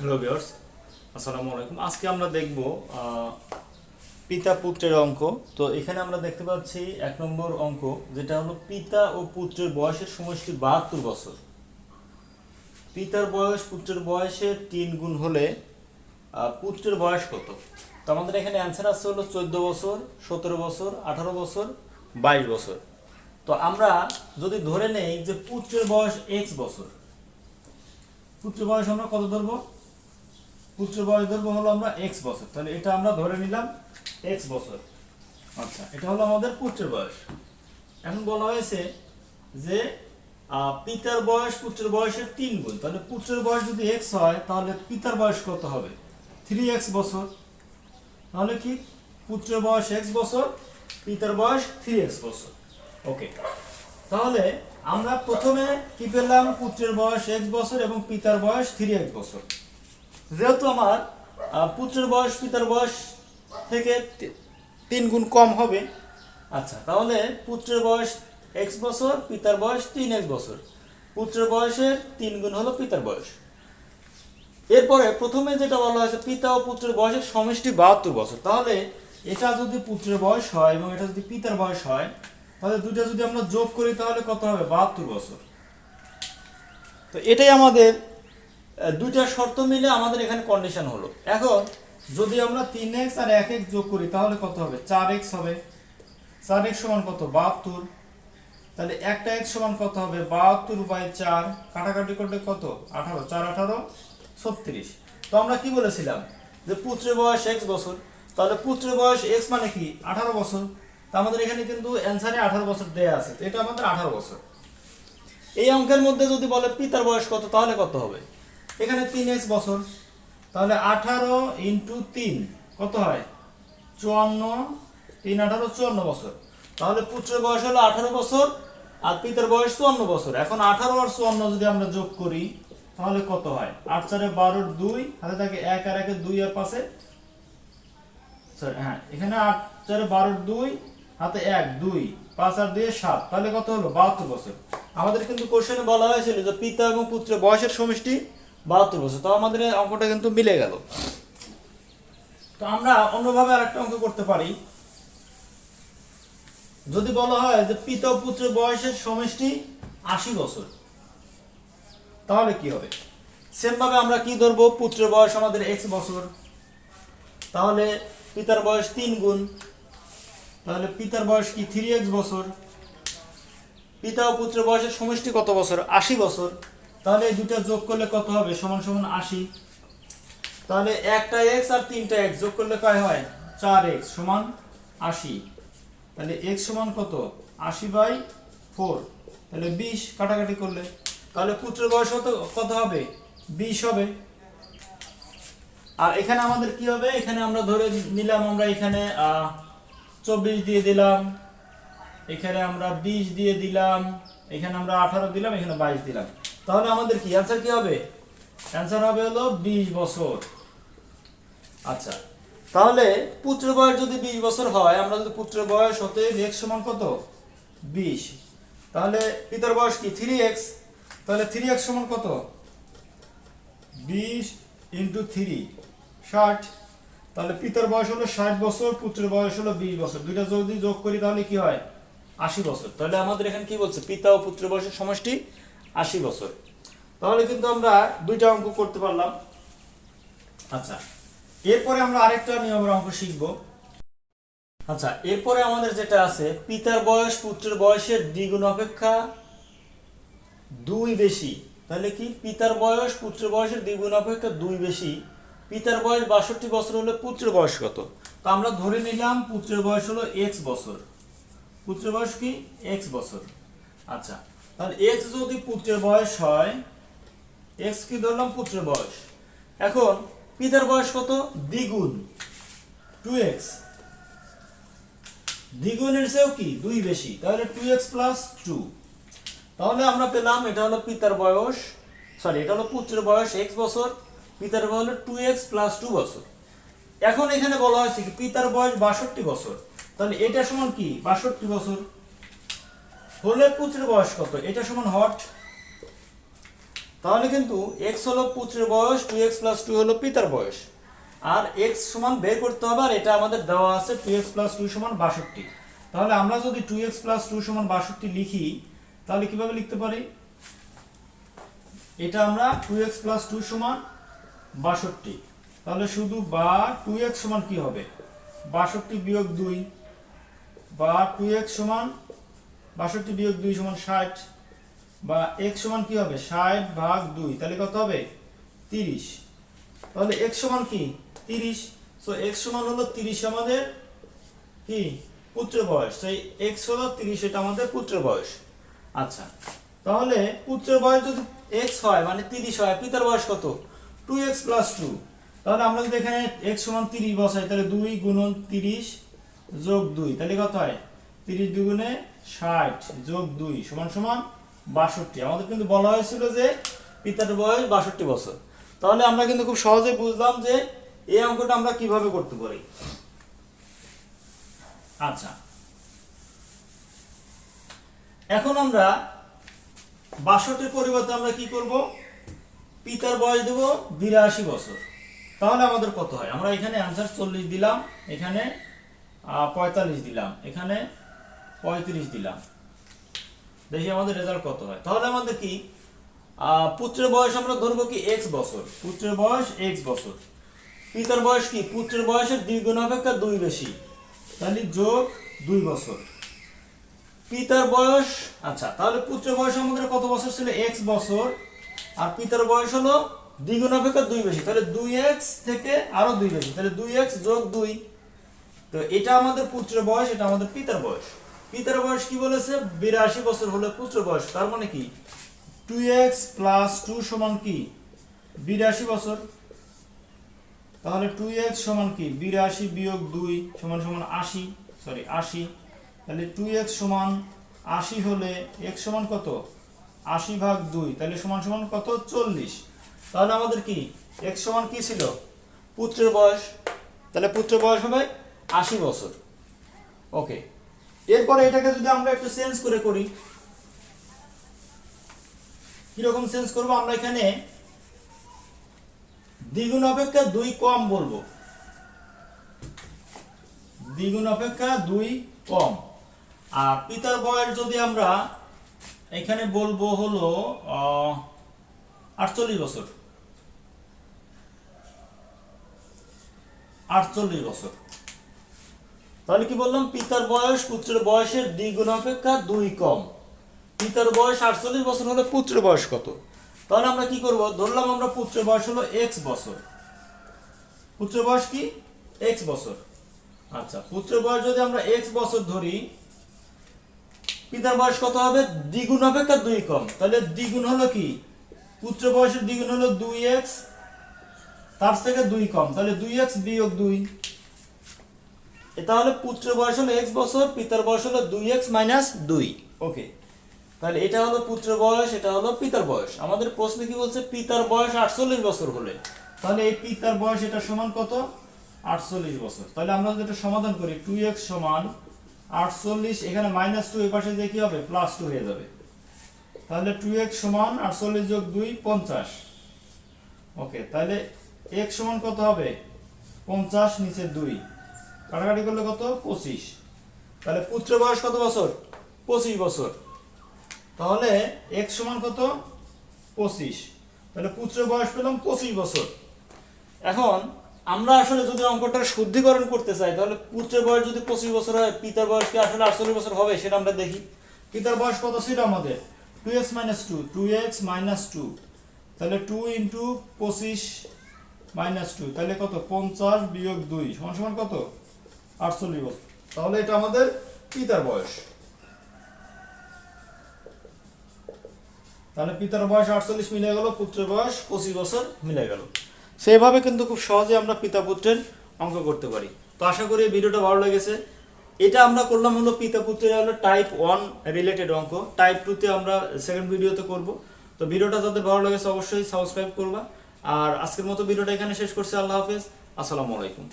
Hello viewers, আসসালামু আলাইকুম। আজকে আমরা দেখব পিতা পুত্রের অঙ্ক। তো এখানে আমরা দেখতে পাচ্ছি এক নম্বর অঙ্ক, যেটা হলো পিতা ও পুত্রের বয়সের সমষ্টি বাহাত্তর বছর। পিতার বয়স পুত্রের বয়সের তিন গুণ হলে পুত্রের বয়স কত? তো আমাদের এখানে অ্যান্সার আসছে হলো চোদ্দ বছর, সতেরো বছর, আঠারো বছর, বাইশ বছর। তো আমরা যদি ধরে নেই যে পুত্রের বয়স এক্স বছর, পুত্রের বয়স আমরা কত ধরবো? পুত্রের বয়স ধরবো হলো আমরা এক্স বছর। তাহলে এটা আমরা ধরে নিলাম এক্স বছর। আচ্ছা এটা হলো আমাদের পুত্রের বয়স। এখন বলা হয়েছে যে পিতার বয়স পুত্রের বয়সের তিন গুণ। তাহলে পুত্রের বয়স যদি এক্স হয়, তাহলে পিতার বয়স কত হবে? থ্রি এক্স বছর। তাহলে কি? পুত্রের বয়স এক্স বছর, পিতার বয়স থ্রি এক্স বছর। ওকে। তাহলে আমরা প্রথমে কি পেলাম? পুত্রের বয়স এক্স বছর এবং পিতার বয়স থ্রি এক্স বছর। যেহেতু আমার পুত্রের বয়স, পিতার বয়স থেকে তিন গুণ কম হবে। আচ্ছা তাহলে পুত্রের বয়স এক্স বছর, পিতার বয়স তিন এক্স বছর। পুত্রের বয়সের তিন গুণ হলো পিতার বয়স। এরপরে প্রথমে যেটা বলা হয়েছে, পিতা ও পুত্রের বয়সের সমষ্টি বাহাত্তর বছর। তাহলে এটা যদি পুত্রের বয়স হয় এবং এটা যদি পিতার বয়স হয়, তাহলে দুইটা যদি আমরা যোগ করি, তাহলে কত হবে? বাহাত্তর বছর। তো এটাই আমাদের দুইটা শর্ত মিলে আমাদের এখানে কন্ডিশন হলো। এখন যদি আমরা তিন এক্স আর এক এক্স যোগ করি, তাহলে কত হবে? চার এক্স হবে। চার এক্স সমান কত? বাহাত্তর। তাহলে একটা এক্স সমান কত হবে? বাহাত্তর বাই চার। কাটাকাটি করলে কত? আঠারো। চার, আঠারো, ছত্রিশ। তো আমরা কি বলেছিলাম? যে পুত্রের বয়স এক্স বছর। তাহলে পুত্রের বয়স এক্স মানে কি? আঠারো বছর। তা আমাদের এখানে কিন্তু অ্যান্সারে আঠারো বছর দেয়া আছে। তো এটা আমাদের আঠারো বছর। এই অঙ্কের মধ্যে যদি বলে পিতার বয়স কত, তাহলে কত হবে? এখানে তিন এক্স বছর। তাহলে আঠারো ইন্টু তিন, কত হয়? চুয়ান্ন, তিন আঠারো, চুয়ান্ন বছর। তাহলে পুত্রের বয়স হলো আঠারো বছর, আর পিতার বয়স চুয়ান্ন বছর। এখন আঠারো আর চুয়ান্ন যদি আমরা যোগ করি, তাহলে কত হয়? আট চারে বারোর দুই, হাতে থাকে এক আর একে দুই আর পাশে সরি হ্যাঁ এখানে আট চারে বারোর দুই, হাতে এক, দুই, পাঁচ আর দুই সাত। তাহলে কত হলো? বাহাত্তর বছর। আমাদের কিন্তু কোশ্চেনে বলা হয়েছিল যে পিতা এবং পুত্রের বয়সের সমষ্টি বাহাত্তর বছর। তো আমাদের অঙ্কটা কিন্তু মিলে গেল। তো আমরা অন্যভাবে আরেকটা অঙ্ক করতে পারি। যদি বলা হয় যে পিতা পুত্রের বয়সের সমষ্টি আশি বছর, তাহলে কি হবে? সেম ভাবে আমরা কি ধরবো? পুত্রের বয়স আমাদের এক্স বছর। তাহলে পিতার বয়স তিন গুণ। তাহলে পিতার বয়স কি থ্রি এক্স বছর? পিতা ও পুত্রের বয়সের সমষ্টি কত বছর? আশি বছর। তাহলে এই দুটা যোগ করলে কত হবে? সমান সমান আশি। তাহলে একটা এক্স আর তিনটা এক্স যোগ করলে কয় হয়? চার এক্স সমান আশি। তাহলে এক্স সমান কত? আশি বাই ফোর তাহলে বিশ কাটাকাটি করলে। তাহলে পুত্রের বয়স কত হবে? বিশ হবে। আর এখানে আমাদের কি হবে? এখানে আমরা ধরে নিলাম আমরা এখানে চব্বিশ দিয়ে দিলাম। এখানে আমরা বিশ দিয়ে দিলাম। এখানে আমরা আঠারো দিলাম, এখানে বাইশ দিলাম। তাহলে আমাদের কি? অ্যান্সার কি হবে? অ্যান্সার হবে হলো বিশ বছর। আচ্ছা তাহলে পুত্রের বয়স যদি বিশ বছর হয়, আমরা যদি পুত্রের বয়স হতে এক্স সমান কত? বিশ। তাহলে পিতার বয়স কি? থ্রি এক্স তাহলে থ্রি এক্স সমান কত? বিশ ইন্টু থ্রি ষাট। তাহলে পিতার বয়স হলো ষাট বছর, পুত্রের বয়স হলো বিশ বছর। দুইটা যদি যোগ করি, তাহলে কি হয়? আশি বছর। তাহলে আমাদের এখানে কি বলছে? পিতা ও পুত্রের বয়সের সমষ্টি আশি বছর। তাহলে কিন্তু আমরা দুইটা অঙ্ক করতে পারলাম। আচ্ছা এরপরে আমরা আরেকটা নিয়মের অঙ্ক শিখব। আচ্ছা এরপরে আমাদের যেটা আছে পিতার বয়স পুত্রের বয়সের দ্বিগুণ অপেক্ষা দুই বেশি। তাহলে কি? পিতার বয়স পুত্রের বয়সের দ্বিগুণ অপেক্ষা দুই বেশি। পিতার বয়স বাষট্টি বছর হলে পুত্রের বয়স কত? তো আমরা ধরে নিলাম পুত্রের বয়স হলো এক্স বছর। পুত্রের বয়স কি? এক্স বছর। আচ্ছা তাহলে এক্স যদি পুত্রের বয়স হয় এক্স কি ধরলাম পুত্রের বয়স। এখন পিতার বয়স কত? দ্বিগুণ। টু এক্স দ্বিগুণের চেয়েও কি? দুই বেশি। তাহলে টু এক্স প্লাস টু তাহলে আমরা পেলাম, এটা হলো পিতার বয়স। সরি এটা হলো পুত্রের বয়স এক্স বছর। পিতার বয়স হলো টু এক্স প্লাস টু বছর। এখন এখানে বলা হয়েছে কি, পিতার বয়স বাষট্টি বছর। তাহলে এটা সমান কি? বাষট্টি বছর। হলে পুত্রের বয়স কত? এটা সমান হট। তাহলে কিন্তু এক্স হলো পুত্রের বয়স টু এক্স প্লাস টু হলো পিতার বয়স। আর এক্স সমান বের করতে হবে, আর এটা আমাদের দেওয়া আছে টু এক্স প্লাস টু সমান বাষট্টি। তাহলে আমরা যদি টু এক্স প্লাস টু সমান বাষট্টি লিখি, তাহলে কীভাবে লিখতে পারি? এটা আমরা টু এক্স প্লাস টু সমান বাষট্টি। তাহলে শুধু বা টু এক্স সমান কি হবে? বাষট্টি বিয়োগ দুই বা টু এক্স সমান বাষট্টি বিয়োগ দুই সমান ষাট, বা এক্স সমান কি হবে? ষাট ভাগ দুই, তাহলে কত হবে? তিরিশ। তাহলে এক্স সমান কি? তিরিশ। সো এক্স সমান হলো তিরিশ আমাদের কি? পুত্র বয়স। সেই এক্স হলো তিরিশ, এটা আমাদের পুত্র বয়স। আচ্ছা তাহলে পুত্র বয়স যদি এক্স হয় মানে তিরিশ হয়, পিতার বয়স কত? টু এক্স প্লাস টু তাহলে আমরা যদি এখানে এক্স সমান তিরিশ বসাই, তাহলে দুই গুণন তিরিশ যোগ দুই, তাহলে কত হয়? তিরিশ দুগুণে ষাট যোগ দুই সমান সমান বাষট্টি। আমাদের কিন্তু বলা হয়েছিল যে পিতার বয়স বাষট্টি বছর। তাহলে আমরা কিন্তু খুব সহজে বুঝলাম যে এই অঙ্কটা আমরা কীভাবে করতে পারি। আচ্ছা। এখন আমরা বাষট্টির পরিবর্তে আমরা কি করব? পিতার বয়স দেব বিরাশি বছর। তাহলে আমাদের কত হয়? আমরা এখানে অ্যান্সার চল্লিশ দিলাম, এখানে পঁয়তাল্লিশ দিলাম। এখানে পঁয়ত্রিশ দিলাম। দেখি আমাদের রেজাল্ট কত হয়। তাহলে আমাদের কি? পুত্রের বয়স আমরা ধরবো কি? এক্স বছর। পুত্রের বয়স এক্স বছর। পিতার বয়স কি? পুত্রের বয়সের দ্বিগুণ অপেক্ষা দুই বেশি। তাহলে যোগ দুই বছর। পিতার বয়স আচ্ছা তাহলে পুত্রের বয়স আমাদের কত বছর ছিল? এক্স বছর। আর পিতার বয়স হলো দ্বিগুণ অপেক্ষা দুই বেশি। তাহলে দুই এক্স থেকে আরও দুই বেশি। তাহলে দুই এক্স যোগ দুই। তো এটা আমাদের পুত্রের বয়স, এটা আমাদের পিতার বয়স। পিতার বয়স কি বলেছে? বিরাশি বছর হলো পুত্র বয়স, তার মানে কি? টু এক্স প্লাস টু সমান কি? বিরাশি বছর। তাহলে টু এক্স সমান কি? বিরাশি বিয়োগ দুই সমান সমান আশি সরি আশি। তাহলে টু এক্স সমান আশি হলে এক্স সমান কত? আশি ভাগ দুই, তাহলে সমান সমান কত? চল্লিশ। তাহলে আমাদের কি? এক্স সমান কি ছিল? পুত্রের বয়স। তাহলে পুত্রের বয়স হবে আশি বছর। ওকে এরপরে এটাকে যদি আমরা একটু চেঞ্জ করে করি, কীরকম চেঞ্জ করব? আমরা এখানে দ্বিগুণ অপেক্ষা দুই কম বলব। দ্বিগুণ অপেক্ষা দুই কম। আর পিতার বয়ের যদি আমরা এখানে বলব হলো আটচল্লিশ বছর। আটচল্লিশ বছর। তাহলে কি বললাম? পিতার বয়স পুত্রের বয়সের দ্বিগুণ অপেক্ষা দুই কম। পিতার বয়স আটচল্লিশ বছর হলে পুত্রের বয়স কত? তাহলে আমরা কি করব? ধরলাম আমরা পুত্রের বয়স হলো এক্স বছর। পুত্রের বয়স কি? এক্স বছর। আচ্ছা পুত্রের বয়স যদি আমরা এক্স বছর ধরি, পিতার বয়স কত হবে? দ্বিগুণ অপেক্ষা দুই কম। তাহলে দ্বিগুণ হলো কি? পুত্র বয়সের দ্বিগুণ হলো দুই এক্স তার থেকে দুই কম। তাহলে দুই এক্স বিয়োগ দুই। তাহলে পুত্র বয়স হলো এক্স বছর, পিতার বয়স হলো দুই এক্স মাইনাস দুই। ওকে তাহলে এটা হলো পুত্র বয়স, এটা হলো পিতার বয়স। আমাদের প্রশ্নে কি বলছে? পিতার বয়স আটচল্লিশ বছর হলে। তাহলে এই পিতার বয়স এটা সমান কত? আটচল্লিশ বছর। তাহলে আমরা যদি এটা সমাধান করি টু এক্স সমান আটচল্লিশ, এখানে মাইনাস টু এই পাশে দিয়ে কি হবে? প্লাস টু হয়ে যাবে। তাহলে টু এক্স সমান আটচল্লিশ যোগ দুই, পঞ্চাশ। ওকে তাহলে এক্স সমান কত হবে? পঞ্চাশ নিচে দুই। কাটাকাটি করলে কত? পঁচিশ। তাহলে পুত্র বয়স কত বছর? পঁচিশ বছর। তাহলে এক্স সমান কত? পঁচিশ। তাহলে পুত্র বয়স পেলাম পঁচিশ বছর। এখন আমরা আসলে যদি অঙ্কটার শুদ্ধিকরণ করতে চাই, তাহলে পুত্রের বয়স যদি পঁচিশ বছর হয়, পিতার বয়স কি আসলে আটচল্লিশ বছর হবে সেটা আমরা দেখি। পিতার বয়স কত ছিল আমাদের? Two x minus two two x minus two তাহলে টু ইন্টু পঁচিশ মাইনাস টু তাহলে কত? পঞ্চাশ বিয়োগ দুই, সমান সমান কত? আটচল্লিশ বছর। তাহলে এটা আমাদের পিতার বয়স। তাহলে পিতার বয়স আটচল্লিশ মিলে গেল, পুত্রের বয়স পঁচিশ বছর মিলে গেল। সেইভাবে কিন্তু খুব সহজে আমরা পিতা পুত্রের অঙ্ক করতে পারি। তো আশা করি ভিডিওটা ভালো লেগেছে। এটা আমরা করলাম হলো পিতা পুত্রের হলো টাইপ ওয়ান রিলেটেড অঙ্ক। টাইপ টুতে আমরা সেকেন্ড ভিডিওতে করব। তো ভিডিওটা যাদের ভালো লেগেছে অবশ্যই সাবস্ক্রাইব করবা। আর আজকের মতো ভিডিওটা এখানে শেষ করছি। আল্লাহ হাফেজ। আসসালামু আলাইকুম।